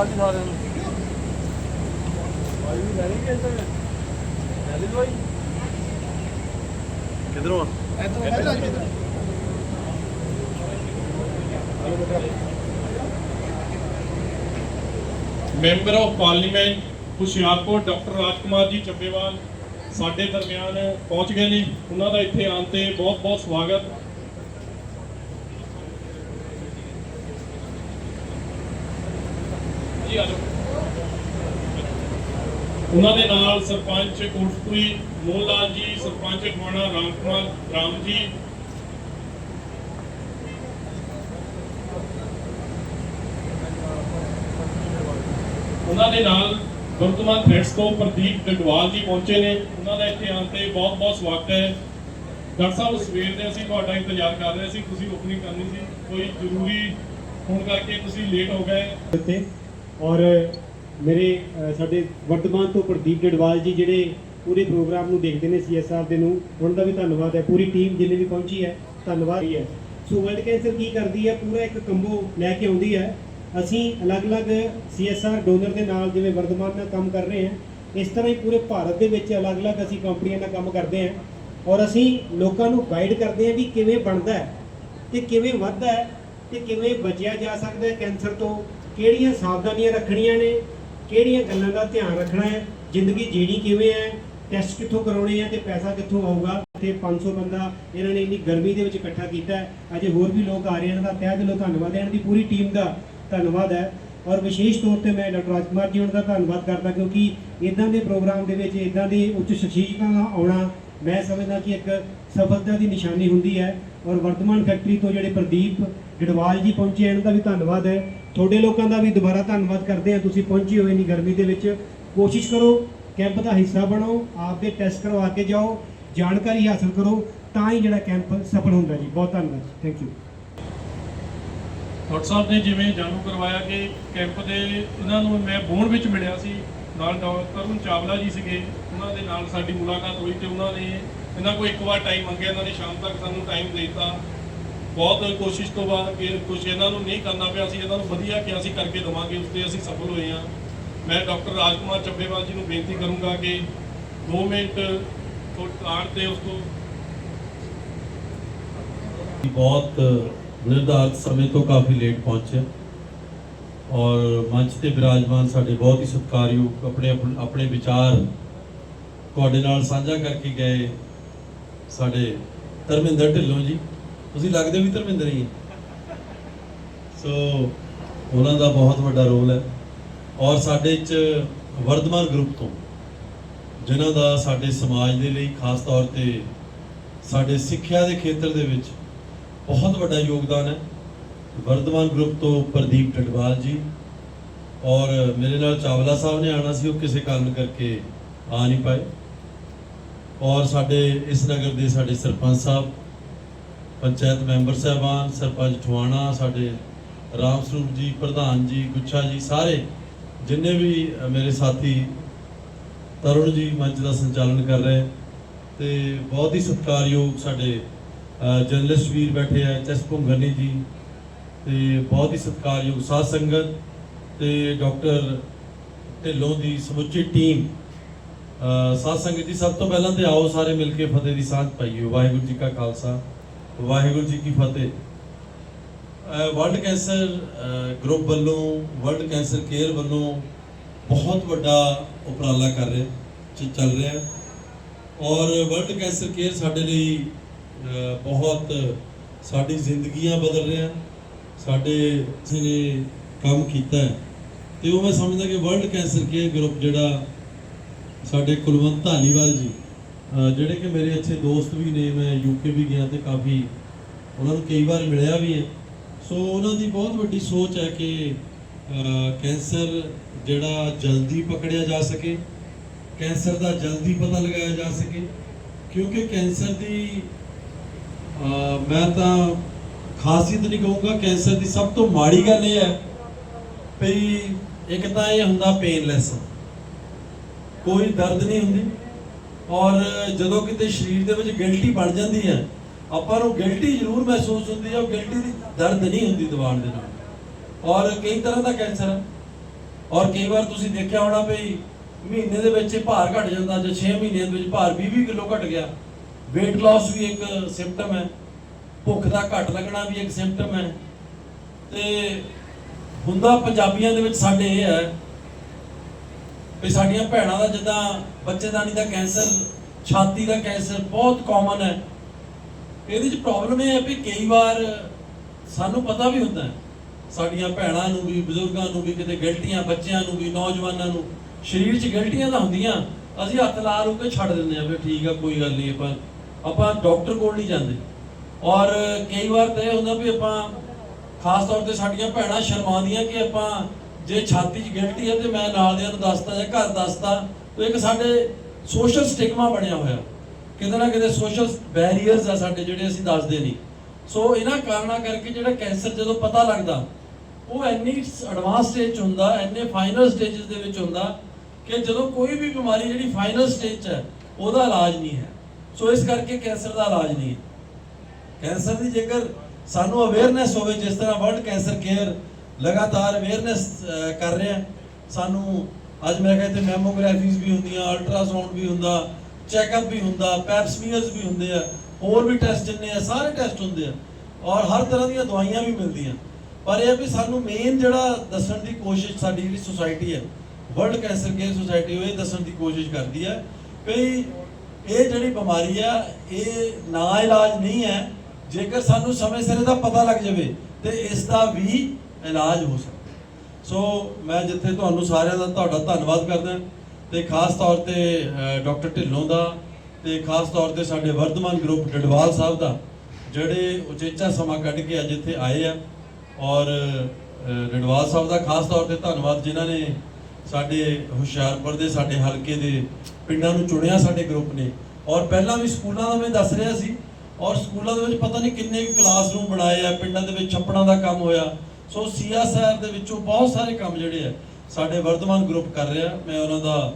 ਅਕਾਲ ਜੀ ਸਾਰਿਆਂ ਨੂੰ। ਭਾਈ ਵੀ ਲੈਣੀ ਕਿ ਇੱਧਰ? ਲੈ ਲਈ ਦਵਾਈ? ਕਿਧਰੋਂ ਆ? ਇੱਧਰੋਂ ਪਹਿਲਾਂ ਕਿਧਰ member of parliament Hoshiarpur doctor Rajkumar ji Chabbewal ਸਾਡੇ ਦਰਮਿਆਨ ਪਹੁੰਚ ਗਏ ਨੇ ਉਹਨਾਂ ਦਾ ਇੱਥੇ ਆਉਣ ਤੇ ਬਹੁਤ ਬਹੁਤ ਸਵਾਗਤ ਜੀ ਆ ਜਾਓ ਉਹਨਾਂ ਦੇ ਨਾਲ ਸਰਪੰਚ ਕੋਟਪੁਰੀ ਮੋਹਨ ਲਾਲ ਜੀ, ਸਰਪੰਚ ਖਵਾਣਾ ਰਾਮ ਕੁਮਾਰ ਰਾਮ ਜੀ। ਉਹਨਾਂ ਦੇ ਨਾਲ ਵਰਤਮਾਨ ਥ੍ਰੈਡਸ ਤੋਂ ਪ੍ਰਦੀਪ ਡਡਵਾਲ ਜੀ ਪਹੁੰਚੇ ਨੇ। ਉਹਨਾਂ ਦਾ ਇੱਥੇ ਆਉਣ ਤੇ ਬਹੁਤ ਬਹੁਤ ਸਵਾਗਤ ਹੈ। ਡਾਕਟਰ ਸਾਹਿਬ ਸਵੇਰ ਦੇ ਅਸੀਂ ਤੁਹਾਡਾ ਇੰਤਜ਼ਾਰ ਕਰ ਰਹੇ ਸੀ। ਤੁਸੀਂ ਓਪਨਿੰਗ ਕਰਨੀ ਸੀ। ਕੋਈ ਜ਼ਰੂਰੀ ਹੋਣ ਕਰਕੇ ਤੁਸੀਂ ਲੇਟ ਹੋ ਗਏ। ਔਰ ਮੇਰੇ ਸਾਡੇ ਵਰਤਮਾਨ ਤੋਂ ਪ੍ਰਦੀਪ ਡਡਵਾਲ ਜੀ ਜਿਹੜੇ ਪੂਰੇ ਪ੍ਰੋਗਰਾਮ ਨੂੰ ਦੇਖਦੇ ਨੇ ਸੀਐਸਆਰ ਦੇ ਨੂੰ, ਉਹਨਾਂ ਦਾ ਵੀ ਧੰਨਵਾਦ ਹੈ। ਪੂਰੀ ਟੀਮ ਜਿੰਨੇ ਵੀ ਪਹੁੰਚੀ ਹੈ, ਧੰਨਵਾਦ ਹੀ ਹੈ। ਸੋ ਵਰਲਡ ਕੈਂਸਰ ਕੀ ਕਰਦੀ ਹੈ? ਪੂਰਾ ਇੱਕ ਕੰਬੋ ਲੈ ਕੇ ਆਉਂਦੀ ਹੈ। ਅਸੀਂ ਅਲੱਗ-ਅਲੱਗ ਸੀਐਸਆਰ ਡੋਨਰ ਦੇ ਨਾਲ ਜਿਵੇਂ ਵਰਤਮਾਨ ਨਾਲ ਕੰਮ ਕਰ ਰਹੇ ਹਾਂ, ਇਸ ਤਰ੍ਹਾਂ ਹੀ ਪੂਰੇ ਭਾਰਤ ਦੇ ਵਿੱਚ ਅਲੱਗ-ਅਲੱਗ ਅਸੀਂ ਕੰਪਨੀਆਂ ਨਾਲ ਕੰਮ ਕਰਦੇ ਹਾਂ ਔਰ ਅਸੀਂ ਲੋਕਾਂ ਨੂੰ ਗਾਈਡ ਕਰਦੇ ਹਾਂ ਵੀ ਕਿਵੇਂ ਬਣਦਾ ਹੈ ਤੇ ਕਿਵੇਂ ਵੱਧਦਾ ਹੈ ਤੇ ਕਿਵੇਂ ਬਚਿਆ ਜਾ ਸਕਦਾ ਹੈ ਕੈਂਸਰ ਤੋਂ, ਕਿਹੜੀਆਂ ਸਾਵਧਾਨੀਆਂ ਰੱਖਣੀਆਂ ਨੇ ਕਿਹੜੀਆਂ ਗੱਲਾਂ ਦਾ ਧਿਆਨ ਰੱਖਣਾ ਹੈ? ਜ਼ਿੰਦਗੀ ਜੀਣੀ ਕਿਵੇਂ ਹੈ? ਟੈਸਟ ਕਿੱਥੋਂ ਕਰਾਉਣੇ ਆ ਤੇ ਪੈਸਾ ਕਿੱਥੋਂ ਆਊਗਾ? ਤੇ 500 ਬੰਦਾ ਇਹਨਾਂ ਨੇ ਇੰਨੀ ਗਰਮੀ ਦੇ ਵਿੱਚ ਇਕੱਠਾ ਕੀਤਾ ਅਜੇ ਹੋਰ ਵੀ ਲੋਕ ਆ ਰਹੇ ਹਨ ਦਾ ਤਹਿ ਦਿਲੋਂ ਧੰਨਵਾਦ ਹੈ ਇਹਨਾਂ ਦੀ ਪੂਰੀ ਟੀਮ ਦਾ ਧੰਨਵਾਦ ਹੈ। ਔਰ ਵਿਸ਼ੇਸ਼ ਤੌਰ ਤੇ ਮੈਂ ਡਾਕਟਰ ਰਾਜਕੁਮਾਰ ਜੀ ਉਹਨਾਂ ਦਾ ਧੰਨਵਾਦ ਕਰਦਾ ਕਿਉਂਕਿ ਇਦਾਂ ਦੇ ਪ੍ਰੋਗਰਾਮ ਦੇ ਵਿੱਚ ਇਦਾਂ ਦੇ ਉੱਚ ਸ਼ਖਸੀਅਤਾਂ ਦਾ ਆਉਣਾ ਮੈਂ ਸਮਝਦਾ ਕਿ ਇੱਕ ਸਫਲਤਾ ਦੀ ਨਿਸ਼ਾਨੀ ਹੁੰਦੀ ਹੈ। ਔਰ ਵਰਤਮਾਨ ਫੈਕਟਰੀ ਤੋਂ ਜਿਹੜੇ ਪ੍ਰਦੀਪ ਗੜਵਾਲ ਜੀ ਪਹੁੰਚੇ ਇਹਨਾਂ ਦਾ ਵੀ ਧੰਨਵਾਦ ਹੈ। ਤੁਹਾਡੇ ਲੋਕਾਂ ਦਾ ਵੀ ਦੁਬਾਰਾ ਧੰਨਵਾਦ ਕਰਦੇ ਹਾਂ ਤੁਸੀਂ ਪਹੁੰਚੇ ਹੋਏ ਨਹੀਂ ਗਰਮੀ ਦੇ ਵਿੱਚ। ਕੋਸ਼ਿਸ਼ ਕਰੋ ਕੈਂਪ ਦਾ ਹਿੱਸਾ ਬਣੋ, ਆਪਦੇ ਟੈਸਟ ਕਰਵਾ ਕੇ ਜਾਓ, ਜਾਣਕਾਰੀ ਹਾਸਲ ਕਰੋ, ਤਾਂ ਹੀ ਜਿਹੜਾ ਕੈਂਪ ਸਫਲ ਹੁੰਦਾ ਜੀ। ਬਹੁਤ ਧੰਨਵਾਦ। ਥੈਂਕ ਯੂ ਡਾਕਟਰ ਸਾਹਿਬ ਨੇ ਜਿਵੇਂ ਜਾਣੂ ਕਰਵਾਇਆ ਕਿ ਕੈਂਪ ਦੇ ਇਹਨਾਂ ਨੂੰ ਮੈਂ ਬੋਨ ਵਿੱਚ ਮਿਲਿਆ ਸੀ। ਨਾਲ ਡਾਕਟਰ ਤਰੁਣ ਚਾਵਲਾ ਜੀ ਸੀਗੇ। ਉਹਨਾਂ ਦੇ ਨਾਲ ਸਾਡੀ ਮੁਲਾਕਾਤ ਹੋਈ ਤੇ ਉਹਨਾਂ ਨੇ ਇਹਨਾਂ ਕੋਲ ਇੱਕ ਵਾਰ ਟਾਈਮ ਮੰਗਿਆ, ਇਹਨਾਂ ਨੇ ਸ਼ਾਮ ਤੱਕ ਸਾਨੂੰ ਟਾਈਮ ਦੇ ਦਿੱਤਾ। ਬਹੁਤ ਕੋਸ਼ਿਸ਼ ਤੋਂ ਬਾਅਦ ਕਿ ਕੁਝ ਇਹਨਾਂ ਨੂੰ ਨਹੀਂ ਕਰਨਾ ਪਿਆ ਸੀ ਇਹਨਾਂ ਨੂੰ ਵਧੀਆ ਕਿ ਅਸੀਂ ਕਰਕੇ ਦੇਵਾਂਗੇ, ਉਸ ਤੇ ਅਸੀਂ ਸਫਲ ਹੋਏ ਹਾਂ। ਮੈਂ ਡਾਕਟਰ ਰਾਜਕੁਮਾਰ ਚੱਬੇਵਾਲ ਜੀ ਨੂੰ ਬੇਨਤੀ ਕਰੂੰਗਾ ਕਿ 2 ਮਿੰਟ ਤੋਂ ਆਣ ਤੇ ਉਸ ਤੋਂ ਬਹੁਤ ਨਿਰਧਾਰਤ ਸਮੇਂ ਤੋਂ ਕਾਫੀ ਲੇਟ ਪਹੁੰਚੇ। ਔਰ ਮੰਚ ਤੇ ਬਿਰਾਜਮਾਨ ਸਾਡੇ ਬਹੁਤ ਹੀ ਸਤਿਕਾਰਯੋਗ ਆਪਣੇ- ਆਪਣੇ ਵਿਚਾਰ ਤੁਹਾਡੇ ਨਾਲ ਸਾਂਝਾ ਕਰਕੇ ਗਏ। ਸਾਡੇ ਧਰਮਿੰਦਰ ਢਿੱਲੋਂ ਜੀ। ਤੁਸੀਂ ਲੱਗਦੇ ਵੀ ਧਰਮਿੰਦਰ ਹੀ ਸੋ ਉਹਨਾਂ ਦਾ ਬਹੁਤ ਵੱਡਾ ਰੋਲ ਹੈ। ਔਰ ਸਾਡੇ ਚ ਵਰਧਮਾਨ ਗਰੁੱਪ ਤੋਂ, ਜਿਨ੍ਹਾਂ ਦਾ ਸਾਡੇ ਸਮਾਜ ਦੇ ਲਈ ਖਾਸ ਤੌਰ ਤੇ ਸਾਡੇ ਸਿੱਖਿਆ ਦੇ ਖੇਤਰ ਦੇ ਵਿੱਚ ਬਹੁਤ ਵੱਡਾ ਯੋਗਦਾਨ ਹੈ। ਵਰਧਮਾਨ ਗਰੁੱਪ ਤੋਂ ਪ੍ਰਦੀਪ ਟਟਵਾਲ ਜੀ ਔਰ ਮੇਰੇ ਨਾਲ ਚਾਵਲਾ ਸਾਹਿਬ ਨੇ ਆਣਾ ਸੀ, ਉਹ ਕਿਸੇ ਕਾਰਨ ਕਰਕੇ ਆ ਨਹੀਂ ਪਾਏ। ਔਰ ਸਾਡੇ ਇਸ ਨਗਰ ਦੇ ਸਾਡੇ ਸਰਪੰਚ ਸਾਹਿਬ, ਪੰਚਾਇਤ ਮੈਂਬਰ ਸਾਹਿਬਾਨ, ਸਰਪੰਚ ਠਵਾਣਾ, ਸਾਡੇ ਰਾਮ ਸਰੂਪ ਜੀ, ਪ੍ਰਧਾਨ ਜੀ, ਗੁੱਛਾ ਜੀ, ਸਾਰੇ ਜਿੰਨੇ ਵੀ ਮੇਰੇ ਸਾਥੀ ਤਰੁਣ ਜੀ ਮੰਚ ਦਾ ਸੰਚਾਲਨ ਕਰ ਰਹੇ ਤੇ ਬਹੁਤ ਹੀ ਸਤਿਕਾਰਯੋਗ ਸਾਡੇ ਜਰਨਲਿਸਟ ਵੀਰ ਬੈਠੇ ਆ, ਐਚ ਭੁੰਗਰਨੀ ਜੀ ਤੇ ਬਹੁਤ ਹੀ ਸਤਿਕਾਰਯੋਗ ਸਾਧ ਸੰਗਤ ਤੇ ਡਾਕਟਰ ਢਿੱਲੋਂ ਦੀ ਸਮੁੱਚੀ ਟੀਮ ਸਾਧ ਸੰਗਤ ਜੀ, ਸਭ ਤੋਂ ਪਹਿਲਾਂ ਤੇ ਆਓ ਸਾਰੇ ਮਿਲ ਕੇ ਫਤਿਹ ਦੀ ਸਾਂਝ ਪਾਈਏ। ਵਾਹਿਗੁਰੂ ਜੀ ਕਾ ਖਾਲਸਾ, ਵਾਹਿਗੁਰੂ ਜੀ ਕੀ ਫਤਿਹ। ਵਰਲਡ ਕੈਂਸਰ ਗਰੁੱਪ ਵੱਲੋਂ, ਵਰਲਡ ਕੈਂਸਰ ਕੇਅਰ ਵੱਲੋਂ ਬਹੁਤ ਵੱਡਾ ਉਪਰਾਲਾ ਕਰ ਰਿਹਾ ਚੱਲ ਰਿਹਾ। ਔਰ ਵਰਲਡ ਕੈਂਸਰ ਕੇਅਰ ਸਾਡੇ ਲਈ ਬਹੁਤ ਸਾਡੀ ਜ਼ਿੰਦਗੀਆਂ ਬਦਲ ਰਿਹਾ, ਸਾਡੇ ਕਿਸੇ ਨੇ ਕੰਮ ਕੀਤਾ ਹੈ। ਤੇ ਉਹ ਮੈਂ ਸਮਝਦਾ ਕਿ ਵਰਲਡ ਕੈਂਸਰ ਕੇਅਰ ਗਰੁੱਪ ਜਿਹੜਾ ਸਾਡੇ ਕੁਲਵੰਤ ਧਾਲੀਵਾਲ ਜੀ ਜਿਹੜੇ ਕਿ ਮੇਰੇ ਅੱਛੇ ਦੋਸਤ ਵੀ ਨੇ, ਮੈਂ ਯੂਕੇ ਵੀ ਗਿਆ ਤੇ ਕਾਫੀ ਉਹਨਾਂ ਨੂੰ ਕਈ ਵਾਰ ਮਿਲਿਆ ਵੀ ਹੈ। ਸੋ ਉਹਨਾਂ ਦੀ ਬਹੁਤ ਵੱਡੀ ਸੋਚ ਹੈ ਕਿ ਕੈਂਸਰ ਜਿਹੜਾ ਜਲਦੀ ਪਕੜਿਆ ਜਾ ਸਕੇ, ਕੈਂਸਰ ਦਾ ਜਲਦੀ ਪਤਾ ਲਗਾਇਆ ਜਾ ਸਕੇ, ਕਿਉਂਕਿ ਕੈਂਸਰ ਦੀ ਮੈਂ ਤਾਂ ਖਾਸੀਅਤ ਨਹੀਂ ਕਹੂੰਗਾ, ਕੈਂਸਰ ਦੀ ਸਭ ਤੋਂ ਮਾੜੀ ਗੱਲ ਇਹ ਹੈ ਵੀ ਇੱਕ ਤਾਂ ਇਹ ਹੁੰਦਾ ਪੇਨਲੈਸ ਕੋਈ ਦਰਦ ਨਹੀਂ ਹੁੰਦੀ। ਔਰ ਜਦੋਂ ਕਿਤੇ ਸਰੀਰ ਦੇ ਵਿੱਚ ਗਿਲਟੀ ਬਣ ਜਾਂਦੀ ਹੈ, ਆਪਾਂ ਨੂੰ ਗਿਲਟੀ ਜ਼ਰੂਰ ਮਹਿਸੂਸ ਹੁੰਦੀ ਹੈ, ਉਹ ਗਿਲਟੀ ਦੀ ਦਰਦ ਨਹੀਂ ਹੁੰਦੀ ਦਬਾਣ ਦੇ ਨਾਲ। ਔਰ ਕਈ ਤਰ੍ਹਾਂ ਦਾ ਕੈਂਸਰ ਹੈ। ਔਰ ਕਈ ਵਾਰ ਤੁਸੀਂ ਦੇਖਿਆ ਹੋਣਾ ਵੀ ਮਹੀਨੇ ਦੇ ਵਿੱਚ ਇਹ ਭਾਰ ਘਟ ਜਾਂਦਾ, ਜਾਂ 6 ਮਹੀਨਿਆਂ ਦੇ ਵਿੱਚ ਭਾਰ 20-20 ਕਿਲੋ ਘਟ ਗਿਆ। weight loss ਵੀ ਇੱਕ ਸਿੰਪਟਮ ਹੈ। ਭੁੱਖ ਦਾ ਘਟ ਲੱਗਣਾ ਵੀ ਇੱਕ ਸਿੰਪਟਮ ਹੈ। ਤੇ ਹੁੰਦਾ ਪੰਜਾਬੀਆਂ ਦੇ ਵਿੱਚ ਸਾਡੇ ਇਹ ਹੈ ਵੀ ਸਾਡੀਆਂ ਭੈਣਾਂ ਦਾ ਜਿੱਦਾਂ ਬੱਚੇਦਾਨੀ ਦਾ ਕੈਂਸਰ, ਛਾਤੀ ਦਾ ਕੈਂਸਰ ਬਹੁਤ ਕਾਮਨ ਹੈ। ਇਹਦੇ ਚ ਪ੍ਰੋਬਲਮ ਇਹ ਹੈ ਵੀ ਕਈ ਵਾਰ ਸਾਨੂੰ ਪਤਾ ਵੀ ਹੁੰਦਾ ਹੈ, ਸਾਡੀਆਂ ਭੈਣਾਂ ਨੂੰ ਵੀ, ਬਜ਼ੁਰਗਾਂ ਨੂੰ ਵੀ, ਕਿਤੇ ਗਿਲਟੀਆਂ ਬੱਚਿਆਂ ਨੂੰ ਵੀ, ਨੌਜਵਾਨਾਂ ਨੂੰ, ਸਰੀਰ 'ਚ ਗਿਲਟੀਆਂ ਤਾਂ ਹੁੰਦੀਆਂ, ਅਸੀਂ ਹੱਥ ਲਾ ਲੂ ਕੇ ਛੱਡ ਦਿੰਦੇ ਆ ਵੀ ਠੀਕ ਆ, ਕੋਈ ਗੱਲ ਨਹੀਂ ਆਪਾਂ ਆਪਾਂ ਡਾਕਟਰ ਕੋਲ ਨਹੀਂ ਜਾਂਦੇ। ਔਰ ਕਈ ਵਾਰ ਤਾਂ ਇਹ ਹੁੰਦਾ ਵੀ ਆਪਾਂ ਖਾਸ ਤੌਰ ਤੇ ਸਾਡੀਆਂ ਭੈਣਾਂ ਸ਼ਰਮਾਉਂਦੀਆਂ ਕਿ ਆਪਾਂ ਜੇ ਛਾਤੀ 'ਚ ਗਿਲਟੀ ਹੈ ਤੇ ਮੈਂ ਨਾਲ ਦਿਆਂ ਨੂੰ ਦੱਸਦਾ ਜਾਂ ਘਰ ਦੱਸਦਾ ਤੇ ਇੱਕ ਸਾਡੇ ਸੋਸ਼ਲ ਸਟਿਗਮਾ ਬਣਿਆ ਹੋਇਆ। ਕਿਤੇ ਨਾ ਕਿਤੇ ਸੋਸ਼ਲ ਬੈਰੀਅਰਸ ਆ ਸਾਡੇ ਜਿਹੜੇ ਅਸੀਂ ਦੱਸਦੇ ਨਹੀਂ। ਸੋ ਇਹਨਾਂ ਕਾਰਨਾਂ ਕਰਕੇ ਜਿਹੜਾ ਕੈਂਸਰ ਜਦੋਂ ਪਤਾ ਲੱਗਦਾ, ਉਹ ਇੰਨੀ ਐਡਵਾਂਸ ਸਟੇਜ 'ਚ ਹੁੰਦਾ, ਇੰਨੇ ਫਾਈਨਲ ਸਟੇਜਸ ਦੇ ਵਿੱਚ ਹੁੰਦਾ ਕਿ ਜਦੋਂ ਕੋਈ ਵੀ ਬਿਮਾਰੀ ਜਿਹੜੀ ਫਾਈਨਲ ਸਟੇਜ 'ਚ ਹੈ, ਉਹਦਾ ਇਲਾਜ ਨਹੀਂ ਹੈ। ਸੋ ਇਸ ਕਰਕੇ ਕੈਂਸਰ ਦਾ ਇਲਾਜ ਨਹੀਂ ਹੈ। ਕੈਂਸਰ ਦੀ ਜੇਕਰ ਸਾਨੂੰ ਅਵੇਅਰਨੈਸ ਹੋਵੇ, ਜਿਸ ਤਰ੍ਹਾਂ ਵਰਲਡ ਕੈਂਸਰ ਕੇਅਰ ਲਗਾਤਾਰ ਅਵੇਅਰਨੈਸ ਕਰ ਰਿਹਾ ਹੈ, ਸਾਨੂੰ ਅੱਜ ਮੈਂ ਖਿਆਲ ਤੇ ਮੈਮੋਗ੍ਰਾਫੀਜ਼ ਵੀ ਹੁੰਦੀਆਂ ਅਲਟਰਾਸਾਊਂਡ ਵੀ ਹੁੰਦਾ ਚੈੱਕਅਪ ਵੀ ਹੁੰਦਾ ਪੈਪਸਮੀਅਰਸ ਵੀ ਹੁੰਦੇ ਆ ਹੋਰ ਵੀ ਟੈਸਟ ਜਿੰਨੇ ਆ ਸਾਰੇ ਟੈਸਟ ਹੁੰਦੇ ਆ। ਔਰ ਹਰ ਤਰ੍ਹਾਂ ਦੀਆਂ ਦਵਾਈਆਂ ਵੀ ਮਿਲਦੀਆਂ। ਪਰ ਇਹ ਵੀ ਸਾਨੂੰ ਮੇਨ ਜਿਹੜਾ ਦੱਸਣ ਦੀ ਕੋਸ਼ਿਸ਼ ਸਾਡੀ ਜਿਹੜੀ ਸੁਸਾਇਟੀ ਹੈ ਵਰਲਡ ਕੈਂਸਰ ਕੇਅਰ ਸੁਸਾਇਟੀ ਉਹ ਇਹ ਦੱਸਣ ਦੀ ਕੋਸ਼ਿਸ਼ ਕਰਦੀ ਹੈ ਕਿ ਇਹ ਜਿਹੜੀ ਬਿਮਾਰੀ ਆ ਇਹ ਨਾ ਇਲਾਜ ਨਹੀਂ ਹੈ। ਜੇਕਰ ਸਾਨੂੰ ਸਮੇਂ ਸਿਰ ਦਾ ਪਤਾ ਲੱਗ ਜਾਵੇ ਤੇ ਇਸ ਦਾ ਵੀ ਇਲਾਜ ਹੋ ਸਕਦਾ ਸੋ ਮੈਂ ਜਿੱਥੇ ਤੁਹਾਨੂੰ ਸਾਰਿਆਂ ਦਾ ਤੁਹਾਡਾ ਧੰਨਵਾਦ ਕਰਦਾ ਤੇ ਖਾਸ ਤੌਰ ਤੇ ਡਾਕਟਰ ਢਿੱਲੋਂ ਦਾ ਤੇ ਖਾਸ ਤੌਰ ਤੇ ਸਾਡੇ ਵਰਧਮਾਨ ਗਰੁੱਪ ਡਡਵਾਲ ਸਾਹਿਬ ਦਾ ਜਿਹੜੇ ਉਚੇਚਾ ਸਮਾਂ ਕੱਢ ਕੇ ਅੱਜ ਇੱਥੇ ਆਏ ਆ। ਔਰ ਅ, ਡਡਵਾਲ ਸਾਹਿਬ ਦਾ ਖਾਸ ਤੌਰ ਤੇ ਧੰਨਵਾਦ ਜਿਨ੍ਹਾਂ ਨੇ ਸਾਡੇ ਹੁਸ਼ਿਆਰਪੁਰ ਦੇ ਸਾਡੇ ਹਲਕੇ ਦੇ ਪਿੰਡਾਂ ਨੂੰ ਚੁਣਿਆ ਸਾਡੇ ਗਰੁੱਪ ਨੇ। ਔਰ ਪਹਿਲਾਂ ਵੀ ਸਕੂਲਾਂ ਦਾ ਮੈਂ ਦੱਸ ਰਿਹਾ ਸੀ। ਔਰ ਸਕੂਲਾਂ ਦੇ ਵਿੱਚ ਪਤਾ ਨਹੀਂ ਕਿੰਨੇ ਕਲਾਸਰੂਮ ਬਣਾਏ ਆ ਪਿੰਡਾਂ ਦੇ ਵਿੱਚ ਛੱਪੜਾਂ ਦਾ ਕੰਮ ਹੋਇਆ। ਸੋ ਸੀਐਸਆਰ ਦੇ ਵਿੱਚੋਂ ਬਹੁਤ ਸਾਰੇ ਕੰਮ ਜਿਹੜੇ ਆ, ਸਾਡੇ ਵਰਧਮਾਨ ਗਰੁੱਪ ਕਰ ਰਿਹਾ। ਮੈਂ ਉਹਨਾਂ ਦਾ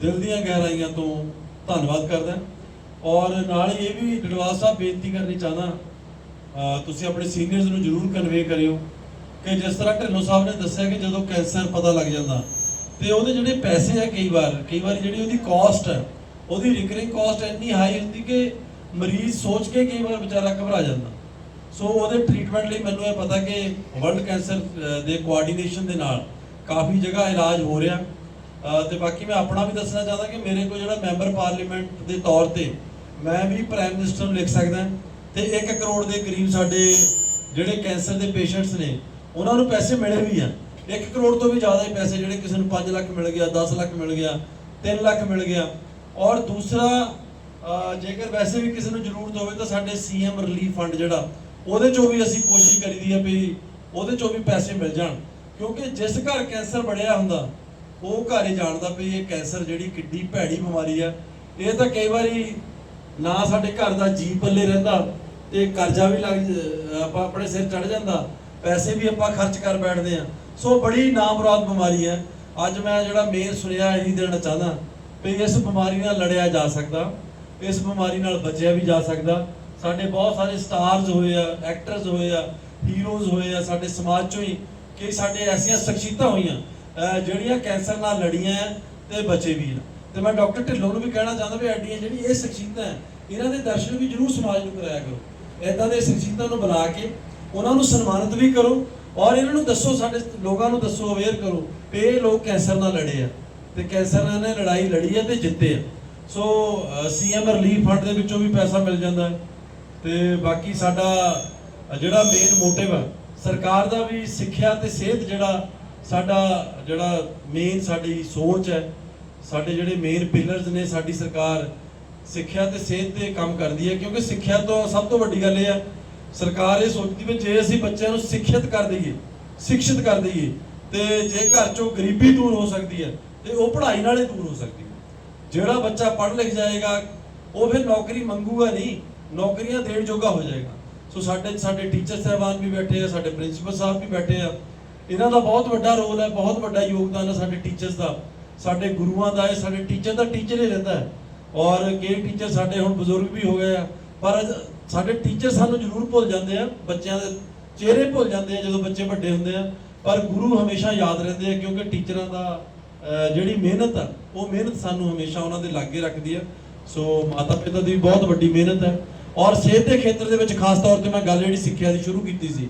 ਦਿਲ ਦੀਆਂ ਗਹਿਰਾਈਆਂ ਤੋਂ ਧੰਨਵਾਦ ਕਰਦਾ। ਔਰ ਨਾਲ ਹੀ ਇਹ ਵੀ ਡਡਵਾਲ ਸਾਹਿਬ ਬੇਨਤੀ ਕਰਨੀ ਚਾਹਦਾ ਤੁਸੀਂ ਆਪਣੇ ਸੀਨੀਅਰਸ ਨੂੰ ਜਰੂਰ ਕਨਵੇ ਕਰਿਓ ਕਿ ਜਿਸ ਤਰ੍ਹਾਂ ਢਿੱਲੋਂ ਸਾਹਿਬ ਨੇ ਦੱਸਿਆ ਕਿ ਜਦੋਂ ਕੈਂਸਰ ਪਤਾ ਲੱਗ ਜਾਂਦਾ, ਤੇ ਉਹਦੇ ਜਿਹੜੇ ਪੈਸੇ ਆ ਕਈ ਵਾਰ ਕਈ ਵਾਰ ਜਿਹੜੀ ਉਹਦੀ ਕਾਸਟ ਹੈ ਉਹਦੀ ਰਿਕਰਿੰਗ ਕਾਸਟ ਇੰਨੀ ਹਾਈ ਹੁੰਦੀ ਕਿ ਮਰੀਜ਼ ਸੋਚ ਕੇ ਕਈ ਵਾਰ ਵਿਚਾਰਾ ਘਬਰਾ ਜਾਂਦਾ। ਸੋ ਉਹਦੇ ਟ੍ਰੀਟਮੈਂਟ ਲਈ ਮੈਨੂੰ ਇਹ ਪਤਾ ਕਿ ਵਰਲਡ ਕੈਂਸਰ ਦੇ ਕੋਆਰਡੀਨੇਸ਼ਨ ਦੇ ਨਾਲ ਕਾਫੀ ਜਗ੍ਹਾ ਇਲਾਜ ਹੋ ਰਿਹਾ। ਅਹ, ਤੇ ਬਾਕੀ ਮੈਂ ਆਪਣਾ ਵੀ ਦੱਸਣਾ ਚਾਹੁੰਦਾ ਕਿ ਮੇਰੇ ਕੋਲ ਜਿਹੜਾ ਮੈਂਬਰ ਪਾਰਲੀਮੈਂਟ ਦੇ ਤੌਰ ਤੇ ਮੈਂ ਵੀ ਪ੍ਰਾਈਮ ਮਿਨਿਸਟਰ ਨੂੰ ਲਿਖ ਸਕਦਾ ਤੇ 1 ਕਰੋੜ ਦੇ ਕਰੀਬ ਸਾਡੇ ਜਿਹੜੇ ਕੈਂਸਰ ਦੇ ਪੇਸ਼ੈਂਟਸ ਨੇ, ਉਹਨਾਂ ਨੂੰ ਪੈਸੇ ਮਿਲੇ ਵੀ ਆ। 1 ਕਰੋੜ ਤੋਂ ਵੀ ਜ਼ਿਆਦਾ ਹੀ ਪੈਸੇ ਜਿਹੜੇ ਕਿਸੇ ਨੂੰ 5 ਲੱਖ ਮਿਲ ਗਿਆ 10 ਲੱਖ ਮਿਲ ਗਿਆ 3 ਲੱਖ ਮਿਲ ਗਿਆ। ਔਰ ਦੂਸਰਾ ਜੇਕਰ ਵੈਸੇ ਵੀ ਕਿਸੇ ਨੂੰ ਜ਼ਰੂਰਤ ਹੋਵੇ ਤਾਂ ਸਾਡੇ ਸੀਐਮ ਰਿਲੀਫ ਫੰਡ ਜਿਹੜਾ ਉਹਦੇ ਚੋਂ ਵੀ ਅਸੀਂ ਕੋਸ਼ਿਸ਼ ਕਰੀਦੀ ਹੈ ਵੀ ਉਹਦੇ ਚੋਂ ਵੀ ਪੈਸੇ ਮਿਲ ਜਾਣ। ਕਿਉਂਕਿ ਜਿਸ ਘਰ ਕੈਂਸਰ ਬੜਿਆ ਹੁੰਦਾ, ਉਹ ਘਰ ਹੀ ਜਾਣਦਾ ਵੀ ਇਹ ਕੈਂਸਰ ਜਿਹੜੀ ਕਿੱਡੀ ਭੈੜੀ ਬਿਮਾਰੀ ਆ। ਇਹ ਤਾਂ ਕਈ ਵਾਰੀ ਨਾ ਸਾਡੇ ਘਰ ਦਾ ਜੀ ਪੱਲੇ ਰਹਿੰਦਾ ਤੇ ਕਰਜ਼ਾ ਵੀ ਲੱਗ ਆਪਾਂ ਆਪਣੇ ਸਿਰ ਚੜ ਜਾਂਦਾ, ਪੈਸੇ ਵੀ ਆਪਾਂ ਖਰਚ ਕਰ ਬੈਠਦੇ ਆ। ਸੋ ਬੜੀ ਨਾਮੁਰਾਦ ਬਿਮਾਰੀ ਹੈ ਅੱਜ ਮੈਂ ਜਿਹੜਾ ਮੇਨ ਸੁਣਿਆ ਇਹੀ ਦੇਣਾ ਚਾਹਦਾ ਵੀ ਇਸ ਬਿਮਾਰੀ ਨਾਲ ਲੜਿਆ ਜਾ ਸਕਦਾ, ਇਸ ਬਿਮਾਰੀ ਨਾਲ ਬਚਿਆ ਵੀ ਜਾ ਸਕਦਾ। ਸਾਡੇ ਬਹੁਤ ਸਾਰੇ ਸਟਾਰਸ ਹੋਏ ਆ ਐਕਟਰਸ ਹੋਏ ਆ ਹੀਰੋਜ਼ ਹੋਏ ਆ ਸਾਡੇ ਸਮਾਜ ਚੋਂ ਹੀ ਕਿ ਸਾਡੇ ਐਸੀਆਂ ਸ਼ਖਸੀਅਤਾਂ ਹੋਈਆਂ ਜਿਹੜੀਆਂ ਕੈਂਸਰ ਨਾਲ ਲੜੀਆਂ ਆ ਤੇ ਬਚੇ ਵੀ ਆ। ਤੇ ਮੈਂ ਡਾਕਟਰ ਢਿੱਲੋਂ ਨੂੰ ਵੀ ਕਹਿਣਾ ਚਾਹੁੰਦਾ ਵੀ ਐਡੀਆਂ ਜਿਹੜੀ ਇਹ ਸ਼ਖਸੀਅਤਾਂ ਹੈ ਇਹਨਾਂ ਦੇ ਦਰਸ਼ਨ ਵੀ ਜਰੂਰ ਸਮਾਜ ਨੂੰ ਕਰਾਇਆ ਕਰੋ। ਇਦਾਂ ਦੇ ਸ਼ਖਸੀਅਤਾਂ ਨੂੰ ਬੁਲਾ ਕੇ ਉਹਨਾਂ ਨੂੰ ਸਨਮਾਨਿਤ ਵੀ ਕਰੋ ਔਰ ਇਹਨਾਂ ਨੂੰ ਦੱਸੋ, ਸਾਡੇ ਲੋਕਾਂ ਨੂੰ ਦੱਸੋ ਅਵੇਅਰ ਕਰੋ ਕਿ ਇਹ ਲੋਕ ਕੈਂਸਰ ਨਾਲ ਲੜੇ ਆ ਤੇ ਕੈਂਸਰ ਨਾਲ ਇਹਨੇ ਲੜਾਈ ਲੜੀ ਆ ਤੇ ਜਿੱਤੇ ਆ। ਸੋ ਸੀਐਮ ਰਿਲੀਫ ਫੰਡ ਦੇ ਵਿੱਚੋਂ ਵੀ ਪੈਸਾ ਮਿਲ ਜਾਂਦਾ ਹੈ। ਤੇ ਬਾਕੀ ਸਾਡਾ ਜਿਹੜਾ ਮੇਨ ਮੋਟਿਵ ਹੈ ਸਰਕਾਰ ਦਾ ਵੀ ਸਿੱਖਿਆ ਤੇ ਸਿਹਤ ਜਿਹੜਾ ਸਾਡਾ ਜਿਹੜਾ ਮੇਨ ਸਾਡੀ ਸੋਚ ਹੈ, ਸਾਡੇ ਜਿਹੜੇ ਮੇਨ ਪਿਲਰਸ ਨੇ ਸਾਡੀ ਸਰਕਾਰ ਸਿੱਖਿਆ ਤੇ ਸਿਹਤ ਤੇ ਕੰਮ ਕਰਦੀ ਹੈ, ਕਿਉਂਕਿ ਸਿੱਖਿਆ ਤੋਂ ਸਭ ਤੋਂ ਵੱਡੀ ਗੱਲ ਇਹ ਹੈ ਸਰਕਾਰ ਇਹ ਸੋਚਦੀ ਵੀ ਜੇ ਅਸੀਂ ਬੱਚਿਆਂ ਨੂੰ ਸਿੱਖਿਅਤ ਕਰ ਦਈਏ ਸਿੱਖਿਤ ਕਰ ਦਈਏ, ਤੇ ਜੇ ਘਰ ਚੋਂ ਗਰੀਬੀ ਦੂਰ ਹੋ ਸਕਦੀ ਹੈ, ਤੇ ਉਹ ਪੜ੍ਹਾਈ ਨਾਲ ਹੀ ਦੂਰ ਹੋ ਸਕਦੀ ਹੈ। ਜਿਹੜਾ ਬੱਚਾ ਪੜ੍ਹ ਲਿਖ ਜਾਏਗਾ, ਉਹ ਫਿਰ ਨੌਕਰੀ ਮੰਗੂਗਾ ਨਹੀਂ ਨੌਕਰੀਆਂ ਦੇਣ ਜੋਗਾ ਹੋ ਜਾਏਗਾ। ਸੋ ਸਾਡੇ ਸਾਡੇ ਟੀਚਰ ਸਾਹਿਬਾਨ ਵੀ ਬੈਠੇ ਆ, ਸਾਡੇ ਪ੍ਰਿੰਸੀਪਲ ਸਾਹਿਬ ਵੀ ਬੈਠੇ ਆ। ਇਹਨਾਂ ਦਾ ਬਹੁਤ ਵੱਡਾ ਰੋਲ ਹੈ, ਬਹੁਤ ਵੱਡਾ ਯੋਗਦਾਨ ਹੈ ਸਾਡੇ ਟੀਚਰਸ ਦਾ। ਸਾਡੇ ਗੁਰੂਆਂ ਦਾ ਹੈ, ਸਾਡੇ ਟੀਚਰ ਦਾ ਟੀਚਰ ਹੀ ਰਹਿੰਦਾ ਹੈ। ਔਰ ਕਈ ਟੀਚਰ ਸਾਡੇ ਹੁਣ ਬਜ਼ੁਰਗ ਵੀ ਹੋ ਗਏ ਆ। ਪਰ ਸਾਡੇ ਟੀਚਰ ਸਾਨੂੰ ਜ਼ਰੂਰ ਭੁੱਲ ਜਾਂਦੇ ਆ, ਬੱਚਿਆਂ ਦੇ ਚਿਹਰੇ ਭੁੱਲ ਜਾਂਦੇ ਆ ਜਦੋਂ ਬੱਚੇ ਵੱਡੇ ਹੁੰਦੇ ਆ। ਪਰ ਗੁਰੂ ਹਮੇਸ਼ਾ ਯਾਦ ਰਹਿੰਦੇ ਆ ਕਿਉਂਕਿ ਟੀਚਰਾਂ ਦਾ ਜਿਹੜੀ ਮਿਹਨਤ ਆ, ਉਹ ਮਿਹਨਤ ਸਾਨੂੰ ਹਮੇਸ਼ਾ ਉਹਨਾਂ ਦੇ ਲਾਗੇ ਰੱਖਦੀ ਆ। ਸੋ ਮਾਤਾ ਪਿਤਾ ਦੀ ਵੀ ਬਹੁਤ ਵੱਡੀ ਮਿਹਨਤ ਹੈ। ਔਰ ਸਿਹਤ ਦੇ ਖੇਤਰ ਦੇ ਵਿੱਚ ਖਾਸ ਤੌਰ ਤੇ ਮੈਂ ਗੱਲ ਜਿਹੜੀ ਸਿੱਖਿਆ ਦੀ ਸ਼ੁਰੂ ਕੀਤੀ ਸੀ।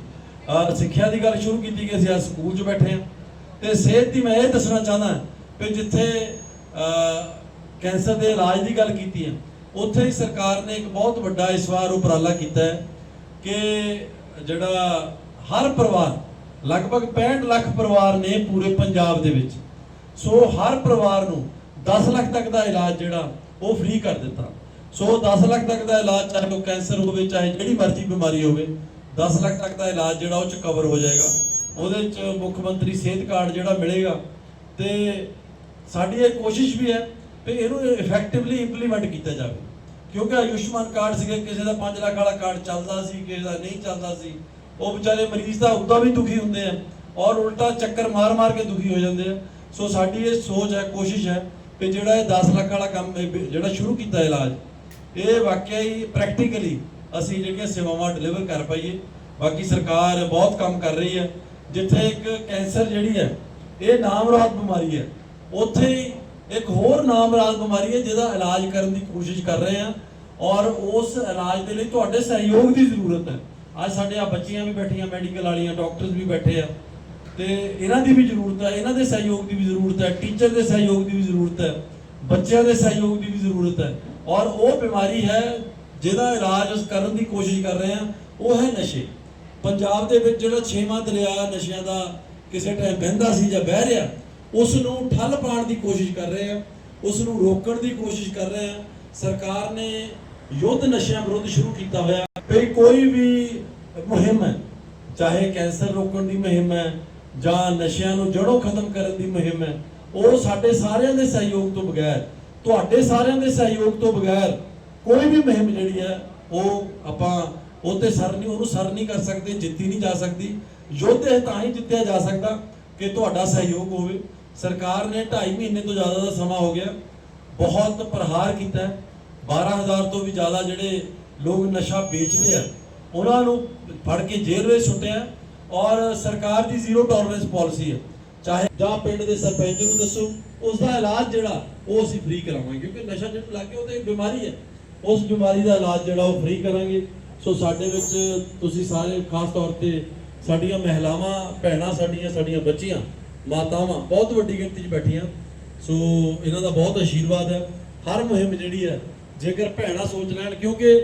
ਸਿੱਖਿਆ ਦੀ ਗੱਲ ਸ਼ੁਰੂ ਕੀਤੀ ਕਿ ਅਸੀਂ ਅੱਜ ਸਕੂਲ 'ਚ ਬੈਠੇ ਹਾਂ। ਤੇ ਸਿਹਤ ਦੀ ਮੈਂ ਇਹ ਦੱਸਣਾ ਚਾਹੁੰਦਾ ਕਿ ਜਿੱਥੇ ਕੈਂਸਰ ਦੇ ਇਲਾਜ ਦੀ ਗੱਲ ਕੀਤੀ ਹੈ, ਉੱਥੇ ਹੀ ਸਰਕਾਰ ਨੇ ਇੱਕ ਬਹੁਤ ਵੱਡਾ ਇਸ ਵਾਰ ਉਪਰਾਲਾ ਕੀਤਾ ਹੈ ਕਿ ਜਿਹੜਾ ਹਰ ਪਰਿਵਾਰ, ਲਗਭਗ 65 ਲੱਖ ਪਰਿਵਾਰ ਨੇ ਪੂਰੇ ਪੰਜਾਬ ਦੇ ਵਿੱਚ। ਸੋ ਹਰ ਪਰਿਵਾਰ ਨੂੰ 10 ਲੱਖ ਤੱਕ ਦਾ ਇਲਾਜ ਜਿਹੜਾ ਉਹ ਫ੍ਰੀ ਕਰ ਦਿੱਤਾ। ਸੋ 10 ਲੱਖ ਤੱਕ ਦਾ ਇਲਾਜ ਚਾਹੇ ਉਹ ਕੈਂਸਰ ਹੋਵੇ, ਚਾਹੇ ਜਿਹੜੀ ਮਰਜ਼ੀ ਬਿਮਾਰੀ ਹੋਵੇ 10 ਲੱਖ ਤੱਕ ਦਾ ਇਲਾਜ ਜਿਹੜਾ ਉਹ ਚ ਕਵਰ ਹੋ ਜਾਏਗਾ। ਉਹਦੇ ਚ ਮੁੱਖ ਮੰਤਰੀ ਸਿਹਤ ਕਾਰਡ ਜਿਹੜਾ ਮਿਲੇਗਾ। ਤੇ ਸਾਡੀ ਇਹ ਕੋਸ਼ਿਸ਼ ਵੀ ਹੈ ਕਿ ਇਹਨੂੰ ਇਫੈਕਟਿਵਲੀ ਇੰਪਲੀਮੈਂਟ ਕੀਤਾ ਜਾਵੇ। ਕਿਉਂਕਿ ਆਯੁਸ਼ਮਾਨ ਕਾਰਡ ਸੀਗੇ, ਕਿਸੇ ਦਾ 5 ਲੱਖ ਵਾਲਾ ਕਾਰਡ ਚੱਲਦਾ ਸੀ, ਕਿਸੇ ਦਾ ਨਹੀਂ ਚੱਲਦਾ ਸੀ। ਉਹ ਵਿਚਾਰੇ ਮਰੀਜ਼ ਦਾ ਉਦਾਂ ਵੀ ਦੁਖੀ ਹੁੰਦੇ ਆ ਔਰ ਉਲਟਾ ਚੱਕਰ ਮਾਰ-ਮਾਰ ਕੇ ਦੁਖੀ ਹੋ ਜਾਂਦੇ ਆ। ਸੋ ਸਾਡੀ ਇਹ ਸੋਚ ਹੈ, ਕੋਸ਼ਿਸ਼ ਹੈ ਕਿ ਜਿਹੜਾ ਇਹ 10 ਲੱਖ ਵਾਲਾ ਕੰਮ, ਜਿਹੜਾ ਸ਼ੁਰੂ ਕੀਤਾ ਇਲਾਜ ਇਹ ਵਾਕਿਆ ਹੀ ਪ੍ਰੈਕਟੀਕਲੀ ਅਸੀਂ ਜਿਹੜੀਆਂ ਸੇਵਾਵਾਂ ਡਿਲੀਵਰ ਕਰ ਪਾਈਏ। ਬਾਕੀ ਸਰਕਾਰ ਬਹੁਤ ਕੰਮ ਕਰ ਰਹੀ ਹੈ। ਜਿੱਥੇ ਇੱਕ ਕੈਂਸਰ ਜਿਹੜੀ ਹੈ, ਇਹ ਨਾਮਰਾਦ ਬਿਮਾਰੀ ਹੈ। ਉੱਥੇ ਇੱਕ ਹੋਰ ਨਾਮਰਾਦ ਬਿਮਾਰੀ ਹੈ, ਜਿਹਦਾ ਇਲਾਜ ਕਰਨ ਦੀ ਕੋਸ਼ਿਸ਼ ਕਰ ਰਹੇ ਹਾਂ। ਔਰ ਉਸ ਇਲਾਜ ਦੇ ਲਈ ਤੁਹਾਡੇ ਸਹਿਯੋਗ ਦੀ ਜ਼ਰੂਰਤ ਹੈ। ਅੱਜ ਸਾਡੇ ਆ ਬੱਚੀਆਂ ਵੀ ਬੈਠੀਆਂ ਮੈਡੀਕਲ ਵਾਲੀਆਂ ਡਾਕਟਰਸ ਵੀ ਬੈਠੇ ਆ। ਤੇ ਇਹਨਾਂ ਦੀ ਵੀ ਜ਼ਰੂਰਤ ਹੈ, ਇਹਨਾਂ ਦੇ ਸਹਿਯੋਗ ਦੀ ਵੀ ਜ਼ਰੂਰਤ ਹੈ ਟੀਚਰ ਦੇ ਸਹਿਯੋਗ ਦੀ ਵੀ ਜ਼ਰੂਰਤ ਹੈ, ਬੱਚਿਆਂ ਦੇ ਸਹਿਯੋਗ ਦੀ ਵੀ ਜ਼ਰੂਰਤ ਹੈ। ਔਰ ਉਹ ਬਿਮਾਰੀ ਹੈ ਜਿਹਦਾ ਇਲਾਜ ਉਸ ਕਰਨ ਦੀ ਕੋਸ਼ਿਸ਼ ਕਰ ਰਹੇ ਹਾਂ, ਉਹ ਹੈ ਨਸ਼ੇ। ਪੰਜਾਬ ਦੇ ਵਿੱਚ ਜਿਹੜਾ ਛੇਵਾਂ ਦਰਿਆ ਨਸ਼ਿਆਂ ਦਾ ਕਿਸੇ ਟਾਈਮ ਵਹਿੰਦਾ ਸੀ ਜਾਂ ਵਹਿ ਰਿਹਾ ਉਸ ਨੂੰ ਠੱਲ ਪਾਉਣ ਦੀ ਕੋਸ਼ਿਸ਼ ਕਰ ਰਹੇ ਆ ਉਸ ਨੂੰ ਰੋਕਣ ਦੀ ਕੋਸ਼ਿਸ਼ ਕਰ ਰਹੇ ਆ ਸਰਕਾਰ ਨੇ ਯੁੱਧ ਨਸ਼ਿਆਂ ਵਿਰੁੱਧ ਸ਼ੁਰੂ ਕੀਤਾ ਹੋਇਆ। ਵੀ ਕੋਈ ਵੀ ਮੁਹਿੰਮ ਹੈ, ਚਾਹੇ ਕੈਂਸਰ ਰੋਕਣ ਦੀ ਮੁਹਿੰਮ ਹੈ ਜਾਂ ਨਸ਼ਿਆਂ ਨੂੰ ਜੜੋਂ ਖਤਮ ਕਰਨ ਦੀ ਮੁਹਿੰਮ ਹੈ, ਉਹ ਸਾਡੇ ਸਾਰਿਆਂ ਦੇ ਸਹਿਯੋਗ ਤੋਂ ਬਗੈਰ ਤੁਹਾਡੇ ਸਾਰਿਆਂ ਦੇ ਸਹਿਯੋਗ ਤੋਂ ਬਗੈਰ ਕੋਈ ਵੀ ਮੁਹਿੰਮ ਜਿਹੜੀ ਹੈ, ਉਹ ਆਪਾਂ, ਉਹ ਤੇ ਸਰ ਨਹੀਂ, ਉਹਨੂੰ ਸਰ ਨਹੀਂ ਕਰ ਸਕਦੇ, ਜਿੱਤੀ ਨਹੀਂ ਜਾ ਸਕਦੀ। ਯੁੱਧ ਇਹ ਤਾਂ ਹੀ ਜਿੱਤਿਆ ਜਾ ਸਕਦਾ ਕਿ ਤੁਹਾਡਾ ਸਹਿਯੋਗ ਹੋਵੇ। ਸਰਕਾਰ ਨੇ 2.5 ਮਹੀਨੇ ਤੋਂ ਜ਼ਿਆਦਾ ਦਾ ਸਮਾਂ ਹੋ ਗਿਆ। ਬਹੁਤ ਪ੍ਰਹਾਰ ਕੀਤਾ ਹੈ। 12000 ਤੋਂ ਵੀ ਜ਼ਿਆਦਾ ਜਿਹੜੇ ਲੋਕ ਨਸ਼ਾ ਵੇਚਦੇ ਆ, ਉਹਨਾਂ ਨੂੰ ਫੜ ਕੇ ਜੇਲ੍ਹ ਵਿੱਚ ਸੁੱਟਿਆ ਔਰ ਸਰਕਾਰ ਦੀ ਜ਼ੀਰੋ ਟੋਲਰੈਂਸ ਪਾਲਿਸੀ ਹੈ। ਚਾਹੇ ਜਾਂ ਪਿੰਡ ਦੇ ਸਰਪੰਚ ਨੂੰ ਦੱਸੋ ਉਸ ਦਾ ਇਲਾਜ ਜਿਹੜਾ, ਉਹ ਅਸੀਂ ਫ੍ਰੀ ਕਰਾਵਾਂਗੇ, ਕਿਉਂਕਿ ਨਸ਼ਾ ਜਿਹਨੂੰ ਲੱਗ ਗਿਆ ਉਹ ਤਾਂ ਇੱਕ ਬਿਮਾਰੀ ਹੈ। ਉਸ ਬਿਮਾਰੀ ਦਾ ਇਲਾਜ ਜਿਹੜਾ, ਉਹ ਫ੍ਰੀ ਕਰਾਂਗੇ। ਸੋ ਸਾਡੇ ਵਿੱਚ ਤੁਸੀਂ ਸਾਰੇ, ਖਾਸ ਤੌਰ ਤੇ ਸਾਡੀਆਂ ਮਹਿਲਾਵਾਂ, ਭੈਣਾਂ ਸਾਡੀਆਂ ਸਾਡੀਆਂ ਬੱਚੀਆਂ, ਮਾਤਾਵਾਂ, ਬਹੁਤ ਵੱਡੀ ਗਿਣਤੀ 'ਚ ਬੈਠੀਆਂ। ਸੋ ਇਹਨਾਂ ਦਾ ਬਹੁਤ ਆਸ਼ੀਰਵਾਦ ਹੈ। ਹਰ ਮੁਹਿੰਮ ਜਿਹੜੀ ਹੈ, ਜੇਕਰ ਭੈਣਾਂ ਸੋਚ ਲੈਣ, ਕਿਉਂਕਿ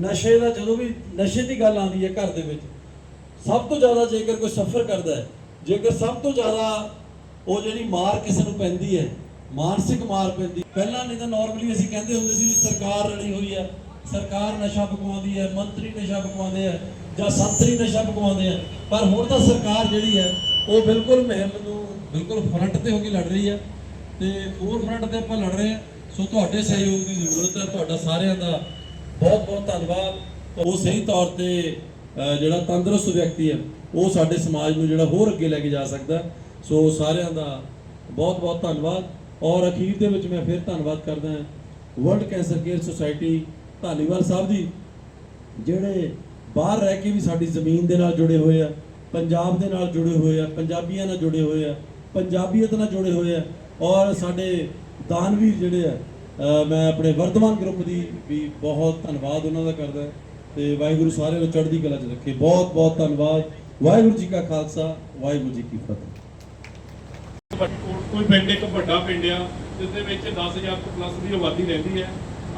ਨਸ਼ੇ ਦਾ ਜਦੋਂ ਵੀ, ਨਸ਼ੇ ਦੀ ਗੱਲ ਆਉਂਦੀ ਹੈ ਘਰ ਦੇ ਵਿੱਚ, ਸਭ ਤੋਂ ਜ਼ਿਆਦਾ ਜੇਕਰ ਕੋਈ ਸਫਰ ਕਰਦਾ ਹੈ, ਜੇਕਰ ਸਭ ਤੋਂ ਜ਼ਿਆਦਾ ਉਹ ਜਿਹੜੀ ਮਾਰ ਕਿਸੇ ਨੂੰ ਪੈਂਦੀ ਹੈ, ਮਾਨਸਿਕ ਮਾਰ ਪੈਂਦੀ। ਪਹਿਲਾਂ ਨਹੀਂ ਤਾਂ ਨਾਰਮਲੀ ਅਸੀਂ ਕਹਿੰਦੇ ਹੁੰਦੇ ਸੀ ਸਰਕਾਰ ਰਲੀ ਹੋਈ ਹੈ, ਸਰਕਾਰ ਨਸ਼ਾ ਪਕਵਾਉਂਦੀ ਹੈ, ਮੰਤਰੀ ਨਸ਼ਾ ਪਕਵਾਉਂਦੇ ਆ ਜਾਂ ਸੰਤਰੀ ਨਸ਼ਾ ਪਕਵਾਉਂਦੇ ਆ। ਪਰ ਹੁਣ ਤਾਂ ਸਰਕਾਰ ਜਿਹੜੀ ਹੈ, ਉਹ ਬਿਲਕੁਲ ਮੁਹਿੰਮ ਨੂੰ ਬਿਲਕੁਲ ਫਰੰਟ ਤੇ ਹੋ ਕੇ ਲੜ ਰਹੀ ਹੈ ਤੇ ਫੋਰ ਫਰੰਟ ਤੇ ਆਪਾਂ ਲੜ ਰਹੇ ਹਾਂ। ਸੋ ਤੁਹਾਡੇ ਸਹਿਯੋਗ ਦੀ ਜ਼ਰੂਰਤ ਹੈ, ਤੁਹਾਡਾ ਸਾਰਿਆਂ ਦਾ ਬਹੁਤ ਬਹੁਤ ਧੰਨਵਾਦ। ਉਹ ਸਹੀ ਤੌਰ ਤੇ ਜਿਹੜਾ ਤੰਦਰੁਸਤ ਵਿਅਕਤੀ ਹੈ, ਉਹ ਸਾਡੇ ਸਮਾਜ ਨੂੰ ਜਿਹੜਾ ਹੋਰ ਅੱਗੇ ਲੈ ਕੇ ਜਾ ਸਕਦਾ। ਸੋ ਸਾਰਿਆਂ ਦਾ ਬਹੁਤ ਬਹੁਤ ਧੰਨਵਾਦ ਔਰ ਅਖੀਰ ਦੇ ਵਿੱਚ ਮੈਂ ਫਿਰ ਧੰਨਵਾਦ ਕਰਦਾ ਹਾਂ world cancer care society Dhaliwal Sahib ਦੀ ਜਿਹੜੇ ਬਾਹਰ ਰਹਿ ਕੇ ਵੀ ਸਾਡੀ ਜ਼ਮੀਨ ਦੇ ਨਾਲ ਜੁੜੇ ਹੋਏ ਆ, ਪੰਜਾਬ ਦੇ ਨਾਲ ਜੁੜੇ ਹੋਏ ਆ, ਪੰਜਾਬੀਆਂ ਨਾਲ ਜੁੜੇ ਹੋਏ ਆ, ਪੰਜਾਬੀਅਤ ਨਾਲ ਜੁੜੇ ਹੋਏ ਆ ਔਰ ਸਾਡੇ ਦਾਨਵੀਰ ਜਿਹੜੇ ਆ ਮੈਂ ਆਪਣੇ ਵਰਧਮਾਨ ਗਰੁੱਪ ਦੀ ਵੀ ਬਹੁਤ ਧੰਨਵਾਦ ਉਹਨਾਂ ਦਾ ਕਰਦਾ ਤੇ ਵਾਹਿਗੁਰੂ ਸਾਰਿਆਂ ਨੂੰ ਚੜ੍ਹਦੀ ਕਲਾ 'ਚ ਰੱਖੇ। ਬਹੁਤ ਬਹੁਤ ਧੰਨਵਾਦ। ਵਾਹਿਗੁਰੂ ਜੀ ਕਾ ਖਾਲਸਾ, ਵਾਹਿਗੁਰੂ ਜੀ ਕੀ ਫਤਿਹ। ਕੋਈ ਪਿੰਡ, ਇੱਕ ਵੱਡਾ ਪਿੰਡ ਆ ਜਿਸ ਦੇ ਵਿੱਚ 10000 ਤੋਂ ਪਲੱਸ ਦੀ ਆਬਾਦੀ ਰਹਿੰਦੀ ਹੈ।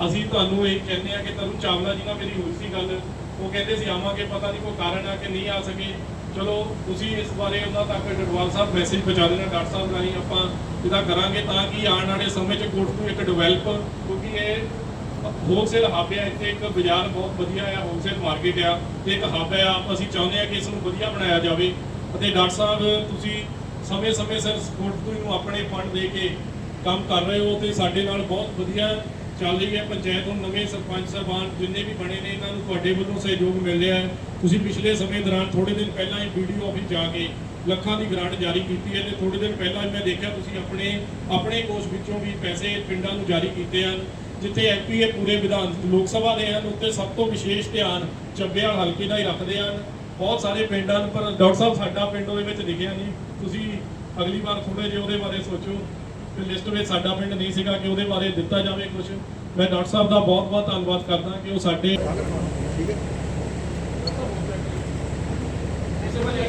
ਅਸੀਂ ਤੁਹਾਨੂੰ ਇਹ ਕਹਿੰਦੇ ਆ ਕਿ ਤਰੁਣ ਚਾਵਲਾ ਜੀ ਨਾਲ ਮੇਰੀ ਹੋਈ ਸੀ ਗੱਲ। ਉਹ ਕਹਿੰਦੇ ਸੀ, ਆਵਾਂਗੇ, ਪਤਾ ਨਹੀਂ ਕੋਈ ਕਾਰਨ ਆ ਕਿ ਨਹੀਂ ਆ ਸਕੇ। ਚਲੋ, ਤੁਸੀਂ ਇਸ ਬਾਰੇ ਉਹਨਾਂ ਤੱਕ ਡਡਵਾਲ ਸਾਹਿਬ ਮੈਸੇਜ ਪਹੁੰਚਾ ਦੇਣਾ, ਡਾਕਟਰ ਸਾਹਿਬ ਰਾਹੀਂ ਆਪਾਂ ਇਹਦਾ ਕਰਾਂਗੇ ਤਾਂ ਕਿ ਆਉਣ ਵਾਲੇ ਸਮੇਂ 'ਚ ਕੋਟਪੂ ਇੱਕ ਡਿਵੈਲਪ ਕਿਉਂਕਿ ਇਹ ਹੋਲਸੇਲ ਹੱਬ ਹੈ ਇੱਥੇ ਇੱਕ ਬਾਜ਼ਾਰ ਬਹੁਤ ਵਧੀਆ ਆ ਹੋਲਸੇਲ ਮਾਰਕੀਟ ਆ ਤੇ ਇੱਕ ਹੱਬ ਆ। ਅਸੀਂ ਚਾਹੁੰਦੇ ਆ ਕਿ ਇਸ ਨੂੰ ਵਧੀਆ ਬਣਾਇਆ ਜਾਵੇ। ਅਤੇ ਡਾਕਟਰ ਸਾਹਿਬ, ਤੁਸੀਂ ਸਮੇਂ-ਸਮੇਂ ਸਿਰ ਸਪੋਰਟ ਨੂੰ ਆਪਣੇ ਫੰਡ ਦੇ ਕੇ ਕੰਮ ਕਰ ਰਹੇ ਹੋ ਤੇ ਸਾਡੇ ਨਾਲ ਬਹੁਤ ਵਧੀਆ ਚੱਲ ਰਹੀ ਹੈ ਪੰਚਾਇਤ ਹੁਣ ਨਵੇਂ ਸਰਪੰਚ ਸਾਹਿਬਾਨ ਜਿੰਨੇ ਵੀ ਬਣੇ ਨੇ ਇਹਨਾਂ ਨੂੰ ਤੁਹਾਡੇ ਵੱਲੋਂ ਸਹਿਯੋਗ ਮਿਲ ਰਿਹਾ ਹੈ। ਤੁਸੀਂ ਪਿਛਲੇ ਸਮੇਂ ਦੌਰਾਨ ਥੋੜੇ ਦਿਨ ਪਹਿਲਾਂ ਹੀ ਵੀਡੀਓ ਆਫਿਸ ਜਾ ਕੇ ਲੱਖਾਂ ਦੀ ਗ੍ਰਾਂਟ ਜਾਰੀ ਕੀਤੀ ਹੈ ਤੇ ਥੋੜੇ ਦਿਨ ਪਹਿਲਾਂ ਮੈਂ ਦੇਖਿਆ ਤੁਸੀਂ ਆਪਣੇ ਆਪਣੇ ਕੋਸ਼ ਵਿੱਚੋਂ ਵੀ ਪੈਸੇ ਪਿੰਡਾਂ ਨੂੰ ਜਾਰੀ ਕੀਤੇ ਹਨ, ਜਿੱਥੇ ਐਮਪੀਏ ਪੂਰੇ ਵਿਧਾਨ, ਲੋਕ ਸਭਾ ਦੇ ਹਨ, ਉੱਤੇ ਸਭ ਤੋਂ ਵਿਸ਼ੇਸ਼ ਧਿਆਨ ਚੱਬਿਆਲ ਹਲਕੇ ਦਾ ਹੀ ਰੱਖਦੇ ਹਨ। ਬਹੁਤ ਸਾਰੇ ਪਿੰਡ ਹਨ ਪਰ ਡਾਕਟਰ ਸਾਹਿਬ, ਸਾਡਾ ਪਿੰਡ ਉਹਦੇ ਵਿੱਚ ਲਿਖਿਆ ਨਹੀਂ। ਤੁਸੀਂ ਅਗਲੀ ਵਾਰ ਥੋੜੇ ਜਿਹਾ ਉਹਦੇ ਬਾਰੇ ਸੋਚੋ। ਕਿ ਲਿਸਟ ਵਿੱਚ ਸਾਡਾ ਪਿੰਡ ਨਹੀਂ ਸੀਗਾ ਕਿ ਉਹਦੇ ਬਾਰੇ ਦਿੱਤਾ ਜਾਵੇ ਕੁਝ ਮੈਂ ਡਾਕਟਰ ਸਾਹਿਬ ਦਾ ਬਹੁਤ ਬਹੁਤ ਧੰਨਵਾਦ ਕਰਦਾ ਕਿ ਉਹ ਸਾਡੇ ਇਸੇ ਵਾਲੇ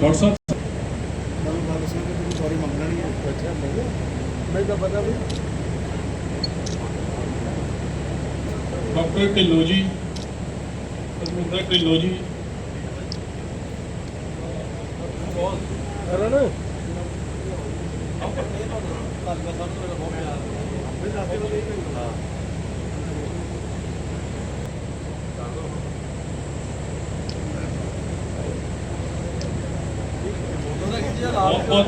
ਡਾਕਟਰ ਸਾਹਿਬ ਮੈਨੂੰ ਗੱਲ ਸੁਣ ਕੇ ਮੈਨੂੰ ਸੌਰੀ ਮੰਗਣਾ ਹੈ ਅੱਛਾ ਨਹੀਂ ਮੈਂ ਤਾਂ ਪਤਾ ਵੀ ਡਾਕਟਰ ਢਿੱਲੋਂ ਜੀ। ਪਰਮਿੰਦਰ ਢਿੱਲੋਂ ਜੀ। ਕਰਨ ਬਹੁਤ ਬਹੁਤ